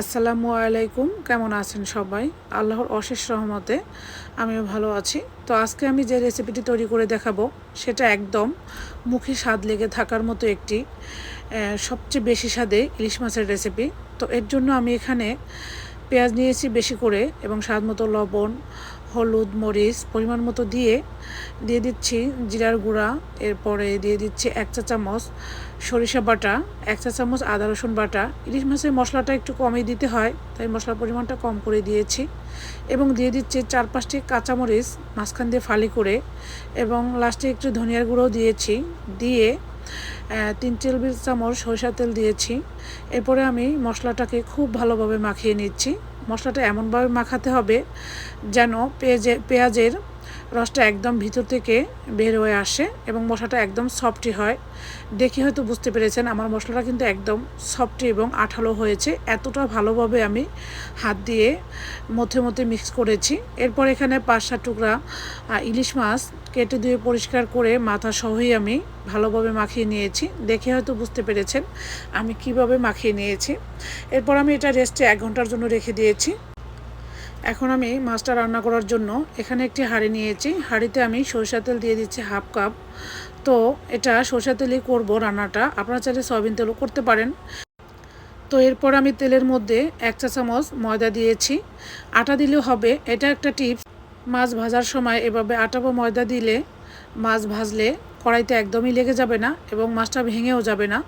আসসালামু আলাইকুম, কেমন আছেন সবাই? আল্লাহর অশেষ রহমতে আমিও ভালো আছি। তো আজকে আমি যে রেসিপিটি তৈরি করে দেখাবো, সেটা একদম মুখে স্বাদ লেগে থাকার মতো একটি সবচেয়ে বেশি স্বাদে ইলিশ মাছের রেসিপি তো এর জন্য আমি এখানে পেঁয়াজ নিয়েছি বেশি করে এবং স্বাদ মতো লবণ হলুদ মরিচ পরিমাণ মতো দিয়ে দিয়ে দিচ্ছি জিরার গুঁড়া, এরপরে দিয়ে দিচ্ছি এক চা চামচ সরিষা বাটা, এক চা চামচ আদা রসুন বাটা। ইলিশ মাছের মশলাটা একটু কমই দিতে হয়, তাই মশলার পরিমাণটা কম করে দিয়েছি। এবং দিয়ে দিচ্ছি চার পাঁচটি কাঁচামরিচ মাঝখান দিয়ে ফালি করে, এবং লাস্টে একটু ধনিয়ার গুঁড়োও দিয়েছি। দিয়ে তিন টেবিল চামচ সরিষা তেল দিয়েছি। এরপরে আমি মশলাটাকে খুব ভালোভাবে মাখিয়ে নিচ্ছি। মশলাটা এমনভাবে মাখাতে হবে যেন পেঁয়াজে পেঁয়াজের রসটা একদম ভিতর থেকে বের হয়ে আসে এবং মশলাটা একদম সফটি হয়। দেখে হয়তো বুঝতে পেরেছেন, আমার মশলাটা কিন্তু একদম সফটি এবং আঠালো হয়েছে। এতটা ভালোভাবে আমি হাত দিয়ে মধ্যে মধ্যে মিক্স করেছি। এরপর এখানে পাঁচ টুকরা ইলিশ মাছ কেটে ধুয়ে পরিষ্কার করে মাথা সহই আমি ভালোভাবে মাখিয়ে নিয়েছি। দেখে হয়তো বুঝতে পেরেছেন আমি কীভাবে মাখিয়ে নিয়েছি। এরপর আমি এটা রেস্টে এক ঘণ্টার জন্য রেখে দিয়েছি। এখন আমি মাছটা রান্না করার জন্য এখানে একটি হাঁড়ি নিয়েছি। হাঁড়িতে আমি সরষা তেল দিয়ে দিচ্ছি হাফ কাপ। তো এটা সরষা তেলেই করব রান্নাটা। আপনারা চাইলে সয়াবিন তেলও করতে পারেন। তো এরপর আমি তেলের মধ্যে এক চা চামচ ময়দা দিয়েছি। আটা দিলেও হবে। এটা একটা টিপস। মাছ ভাজার সময় এভাবে আটা বা ময়দা দিলে মাছ ভাজলে কড়াইতে একদমই লেগে যাবে না এবং মাছটা ভেঙেও যাবে না।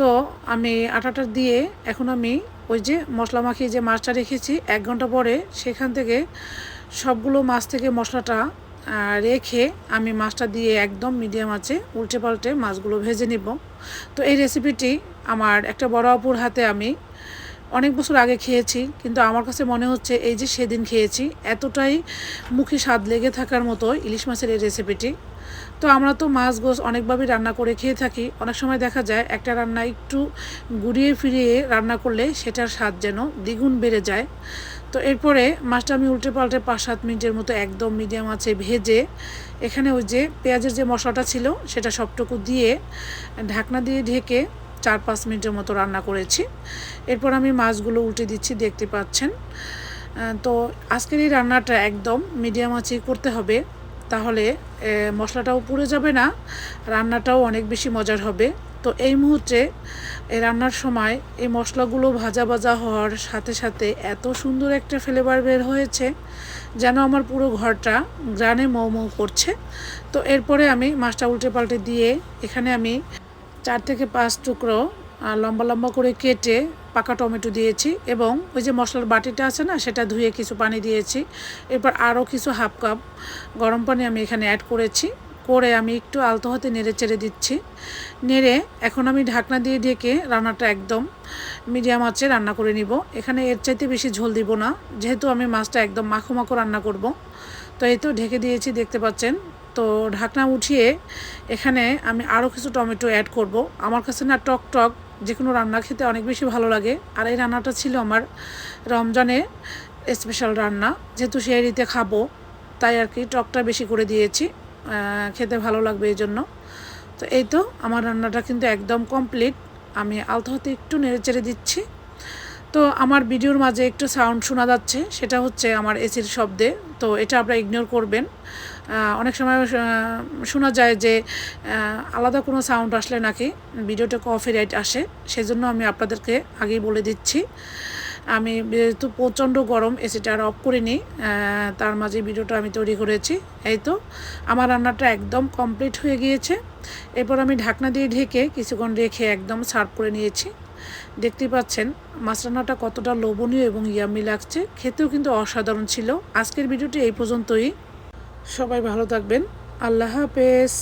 তো আমি আটাটা দিয়ে এখন আমি ওই যে মশলা মাখিয়ে যে মাছটা রেখেছি, এক ঘণ্টা পরে সেখান থেকে সবগুলো মাছ থেকে মশলাটা রেখে আমি মাছটা দিয়ে একদম মিডিয়াম আছে উল্টে পাল্টে মাছগুলো ভেজে নিব। তো এই রেসিপিটি আমার একটা বড় অপুর হাতে আমি অনেক বছর আগে খেয়েছি, কিন্তু আমার কাছে মনে হচ্ছে এই যে সেদিন খেয়েছি, এতটাই মুখে স্বাদ লেগে থাকার মতো ইলিশ মাছের এই রেসিপিটি তো আমরা তো মাছ গোছ অনেকভাবেই রান্না করে খেয়ে থাকি, অনেক সময় দেখা যায় একটা রান্না একটু ঘুরিয়ে ফিরিয়ে রান্না করলে সেটার স্বাদ যেন দ্বিগুণ বেড়ে যায়। তো এরপরে মাছটা আমি উল্টে পাল্টে পাঁচ সাত মিনিটের মতো একদম মিডিয়াম আছে ভেজে, এখানে ওই যে পেঁয়াজের যে মশলাটা ছিল সেটা সবটুকু দিয়ে ঢাকনা দিয়ে ঢেকে চার পাঁচ মিনিটের মতো রান্না করেছি। এরপর আমি মাছগুলো উল্টে দিচ্ছি, দেখতে পাচ্ছেন। তো আজকের এই রান্নাটা একদম মিডিয়াম আঁচে করতে হবে, তাহলে মশলাটাও পুড়ে যাবে না, রান্নাটাও অনেক বেশি মজার হবে। তো এই মুহূর্তে, এই রান্নার সময় এই মশলাগুলো ভাজা ভাজা হওয়ার সাথে সাথে এত সুন্দর একটা ফ্লেভার বের হয়েছে, যেন আমার পুরো ঘরটা গ্রানে মৌ মৌ করছে। তো এরপরে আমি মাছটা উল্টে পাল্টে দিয়ে এখানে আমি চার থেকে পাঁচ টুকরো লম্বা লম্বা করে কেটে পাকা টমেটো দিয়েছি এবং ওই যে মশলার বাটিটা আছে না, সেটা ধুয়ে কিছু পানি দিয়েছি। এরপর আরও কিছু হাফ কাপ গরম পানি আমি এখানে অ্যাড করেছি। করে আমি একটু আলতো হাতে নেড়ে চেড়ে দিচ্ছি। নেড়ে এখন আমি ঢাকনা দিয়ে ঢেকে রান্নাটা একদম মিডিয়াম আঁচে রান্না করে নিব। এখানে এর চাইতে বেশি ঝোল দিব না, যেহেতু আমি মাছটা একদম মাখো মাখো রান্না করব। তো এই তো ঢেকে দিয়েছি, দেখতে পাচ্ছেন। তো ঢাকনা উঠিয়ে এখানে আমি আরও কিছু টমেটো অ্যাড করব। আমার কাছে না টক টক যে কোনো রান্না খেতে অনেক বেশি ভালো লাগে। আর এই রান্নাটা ছিল আমার রমজানে স্পেশাল রান্না। যেহেতু সেহরিতে খাব, তাই আর কি টকটা বেশি করে দিয়েছি। খেতে ভালো লাগবে এই জন্য। তো এই তো, আমার রান্নাটা কিন্তু একদম কমপ্লিট আমি আলতো হাতে একটু নেড়ে চেড়ে দিচ্ছি। তো আমার ভিডিওর মাঝে একটু সাউন্ড শোনা যাচ্ছে, সেটা হচ্ছে আমার এসির শব্দে। তো এটা আপনারা ইগনোর করবেন। অনেক সময় শোনা যায় যে আলাদা কোনো সাউন্ড আসলে নাকি ভিডিওটা কপিরাইট আসে, সেজন্য আমি আপনাদেরকে আগেই বলে দিচ্ছি। আমি যেহেতু প্রচণ্ড গরম, এসিটা আর অফ করিনি তার মাঝে ভিডিওটা আমি তৈরি করেছি। এই তো, আমার রান্নাটা একদম কমপ্লিট হয়ে গিয়েছে। এরপর আমি ঢাকনা দিয়ে ঢেকে কিছুক্ষণ রেখে একদম সার্ভ করে নিয়েছি। দেখতেই পাচ্ছেন মাছ রান্নাটা কতটা লোভনীয় এবং ইয়ামি লাগছে। খেতেও কিন্তু অসাধারণ ছিল। আজকের ভিডিওটি এই পর্যন্তই। সবাই ভালো থাকবেন। আল্লাহ হাফেজ।